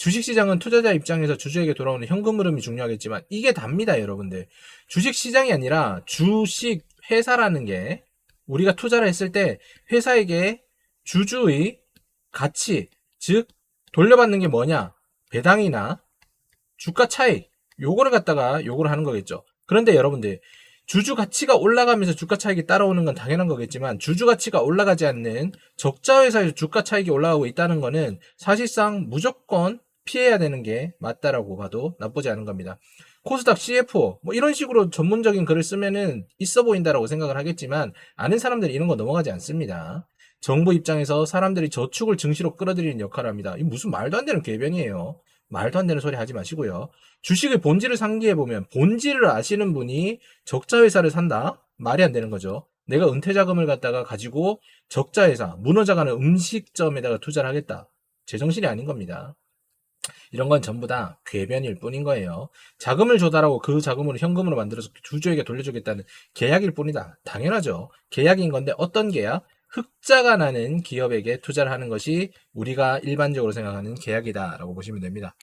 주식시장은 투자자 입장에서 주주에게 돌아오는 현금 흐름이 중요하겠지만 이게 답니다, 여러분들. 주식시장이 아니라 주식 회사라는 게 우리가 투자를 했을 때 회사에게 주주의 가치, 즉 돌려받는 게 뭐냐? 배당이나 주가 차익 요거를 갖다가 요거를 하는 거겠죠. 그런데 여러분들 주주 가치가 올라가면서 주가 차익이 따라오는 건 당연한 거겠지만 주주 가치가 올라가지 않는 적자 회사에서 주가 차익이 올라가고 있다는 거는 사실상 무조건 피해야 되는 게 맞다라고 봐도 나쁘지 않은 겁니다. 코스닥 CFO 뭐 이런 식으로 전문적인 글을 쓰면은 있어 보인다라고 생각을 하겠지만 아는 사람들이 이런 거 넘어가지 않습니다. 정부 입장에서 사람들이 저축을 증시로 끌어들이는 역할을 합니다. 이 무슨 말도 안 되는 궤변이에요. 말도 안 되는 소리 하지 마시고요. 주식의 본질을 상기해 보면 본질을 아시는 분이 적자 회사를 산다? 말이 안 되는 거죠. 내가 은퇴 자금을 갖다가 가지고 적자 회사, 무너져가는 음식점에다가 투자를 하겠다. 제정신이 아닌 겁니다. 이런 건 전부 다 궤변일 뿐인 거예요. 자금을 조달하고 그 자금으로 현금으로 만들어서 주주에게 돌려주겠다는 계약일 뿐이다. 당연하죠. 계약인 건데 어떤 계약? 흑자가 나는 기업에게 투자를 하는 것이 우리가 일반적으로 생각하는 계약이다라고 보시면 됩니다.